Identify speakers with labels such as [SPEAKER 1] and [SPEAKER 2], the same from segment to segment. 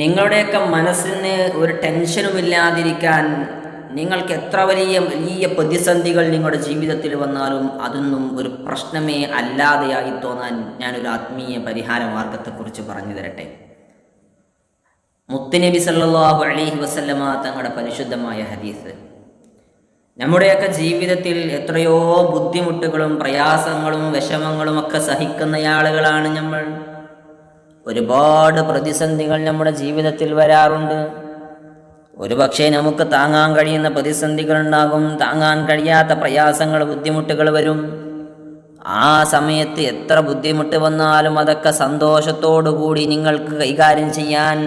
[SPEAKER 1] നിങ്ങളുടെയൊക്കെ മനസ്സിന് ഒരു ടെൻഷനും ഇല്ലാതിരിക്കാൻ നിങ്ങൾക്ക് എത്ര വലിയ വലിയ പ്രതിസന്ധികൾ നിങ്ങളുടെ ജീവിതത്തിൽ വന്നാലും അതൊന്നും ഒരു പ്രശ്നമേ അല്ലാതെയായി തോന്നാൻ ഞാനൊരു ആത്മീയ പരിഹാര മാർഗത്തെക്കുറിച്ച് പറഞ്ഞു തരട്ടെ. മുത്തുനബി സല്ലാഹു അലഹി വസല്ലമ തങ്ങളുടെ പരിശുദ്ധമായ ഹദീസ്. നമ്മുടെയൊക്കെ ജീവിതത്തിൽ എത്രയോ ബുദ്ധിമുട്ടുകളും പ്രയാസങ്ങളും വിഷമങ്ങളും ഒക്കെ സഹിക്കുന്ന ആളുകളാണ് നമ്മൾ. ഒരുപാട് പ്രതിസന്ധികൾ നമ്മുടെ ജീവിതത്തിൽ വരാറുണ്ട്. ഒരു പക്ഷേ നമുക്ക് താങ്ങാൻ കഴിയുന്ന പ്രതിസന്ധികൾ ഉണ്ടാകും താങ്ങാൻ കഴിയാത്ത പ്രയാസങ്ങൾ ബുദ്ധിമുട്ടുകൾ വരും. ആ സമയത്ത് എത്ര ബുദ്ധിമുട്ട് വന്നാലും അതൊക്കെ സന്തോഷത്തോടുകൂടി നിങ്ങൾക്ക് കൈകാര്യം ചെയ്യാൻ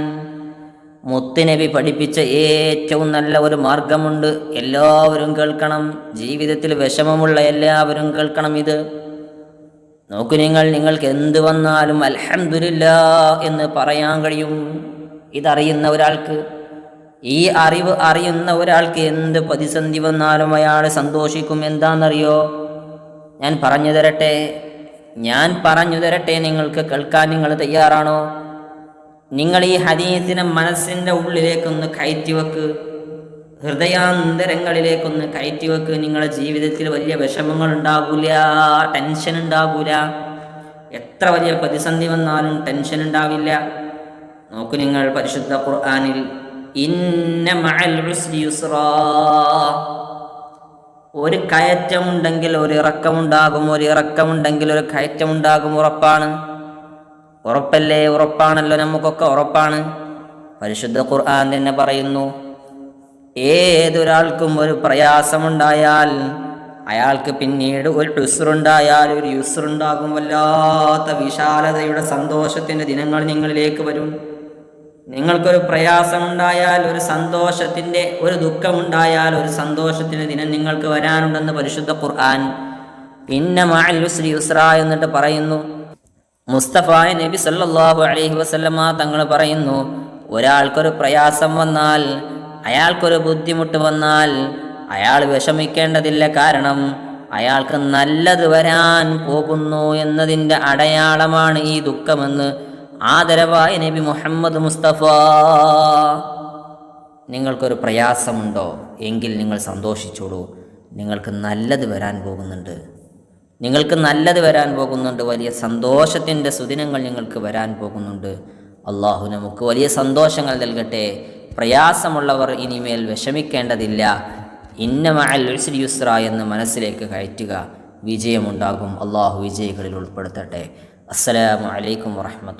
[SPEAKER 1] മുത്തുനബി പഠിപ്പിച്ച ഏറ്റവും നല്ല ഒരു മാർഗമുണ്ട്. എല്ലാവരും കേൾക്കണം. ജീവിതത്തിൽ വിഷമമുള്ള എല്ലാവരും കേൾക്കണം ഇത്. നോക്കൂ നിങ്ങൾ നിങ്ങൾക്ക് എന്ത് വന്നാലും അലഹമില്ല എന്ന് പറയാൻ കഴിയും. ഇതറിയുന്ന ഒരാൾക്ക് ഈ അറിവ് അറിയുന്ന ഒരാൾക്ക് എന്ത് പ്രതിസന്ധി വന്നാലും അയാൾ സന്തോഷിക്കും. എന്താണെന്നറിയോ? ഞാൻ പറഞ്ഞു തരട്ടെ ഞാൻ പറഞ്ഞു തരട്ടെ നിങ്ങൾക്ക് കേൾക്കാൻ നിങ്ങൾ തയ്യാറാണോ? നിങ്ങൾ ഈ ഹദീസിനെ മനസ്സിന്റെ ഉള്ളിലേക്കൊന്ന് കയറ്റി വെക്ക്. ഹൃദയാന്തരങ്ങളിലേക്കൊന്ന് കയറ്റി വെക്ക് നിങ്ങളുടെ ജീവിതത്തിൽ വലിയ വിഷമങ്ങൾ ഉണ്ടാകൂല ടെൻഷൻ ഉണ്ടാകൂല എത്ര വലിയ പ്രതിസന്ധി വന്നാലും ടെൻഷൻ ഉണ്ടാവില്ല നോക്കൂ നിങ്ങൾ പരിശുദ്ധ ഖുർആാനിൽ ഒരു കയറ്റമുണ്ടെങ്കിൽ ഒരു ഇറക്കമുണ്ടാകും ഒരു ഇറക്കമുണ്ടെങ്കിൽ ഒരു കയറ്റമുണ്ടാകും ഉറപ്പാണ്. ഉറപ്പല്ലേ? ഉറപ്പാണല്ലോ നമുക്കൊക്കെ ഉറപ്പാണ്. പരിശുദ്ധ ഖുർആൻ തന്നെ പറയുന്നു ഏതൊരാൾക്കും ഒരു പ്രയാസമുണ്ടായാൽ അയാൾക്ക് പിന്നീട് ഒരു ടുസറുണ്ടായാൽ ഒരു യുസറുണ്ടാകും. വല്ലാത്ത വിശാലതയുടെ സന്തോഷത്തിന്റെ ദിനങ്ങൾ നിങ്ങളിലേക്ക് വരും. നിങ്ങൾക്കൊരു പ്രയാസമുണ്ടായാൽ ഒരു സന്തോഷത്തിന്റെ ഒരു ദുഃഖമുണ്ടായാൽ ഒരു സന്തോഷത്തിന്റെ ദിനം നിങ്ങൾക്ക് വരാനുണ്ടെന്ന് പരിശുദ്ധ ഖുർആൻ പിന്നെ മാലുസ്രി യുസ്രി എന്നിട്ട് പറയുന്നു. മുസ്തഫ നബി സല്ലാഹു അലൈഹി വസല്ലമ തങ്ങൾ പറയുന്നു ഒരാൾക്കൊരു പ്രയാസം വന്നാൽ അയാൾക്കൊരു ബുദ്ധിമുട്ട് വന്നാൽ അയാൾ വിഷമിക്കേണ്ടതില്ല കാരണം അയാൾക്ക് നല്ലത് വരാൻ പോകുന്നു എന്നതിന്റെ അടയാളമാണ് ഈ ദുഃഖമെന്ന് ആദരവായ നബി മുഹമ്മദ് മുസ്തഫ. നിങ്ങൾക്കൊരു പ്രയാസമുണ്ടോ? എങ്കിൽ നിങ്ങൾ സന്തോഷിച്ചോളൂ. നിങ്ങൾക്ക് നല്ലത് വരാൻ പോകുന്നുണ്ട്. നിങ്ങൾക്ക് നല്ലത് വരാൻ പോകുന്നുണ്ട്. വലിയ സന്തോഷത്തിന്റെ സുദിനങ്ങൾ നിങ്ങൾക്ക് വരാൻ പോകുന്നുണ്ട്. അള്ളാഹു നമുക്ക് വലിയ സന്തോഷങ്ങൾ നൽകട്ടെ. പ്രയാസമുള്ളവർ ഇനിമേൽ വിഷമിക്കേണ്ടതില്ല. ഇന്നമഅൽ ഉസ്രി എന്ന് മനസ്സിലേക്ക് കയറ്റുക. വിജയമുണ്ടാകും. അള്ളാഹു വിജയികളിൽ ഉൾപ്പെടുത്തട്ടെ. അസ്സലാമു അലൈക്കും വറഹ്മത്തുള്ളാഹി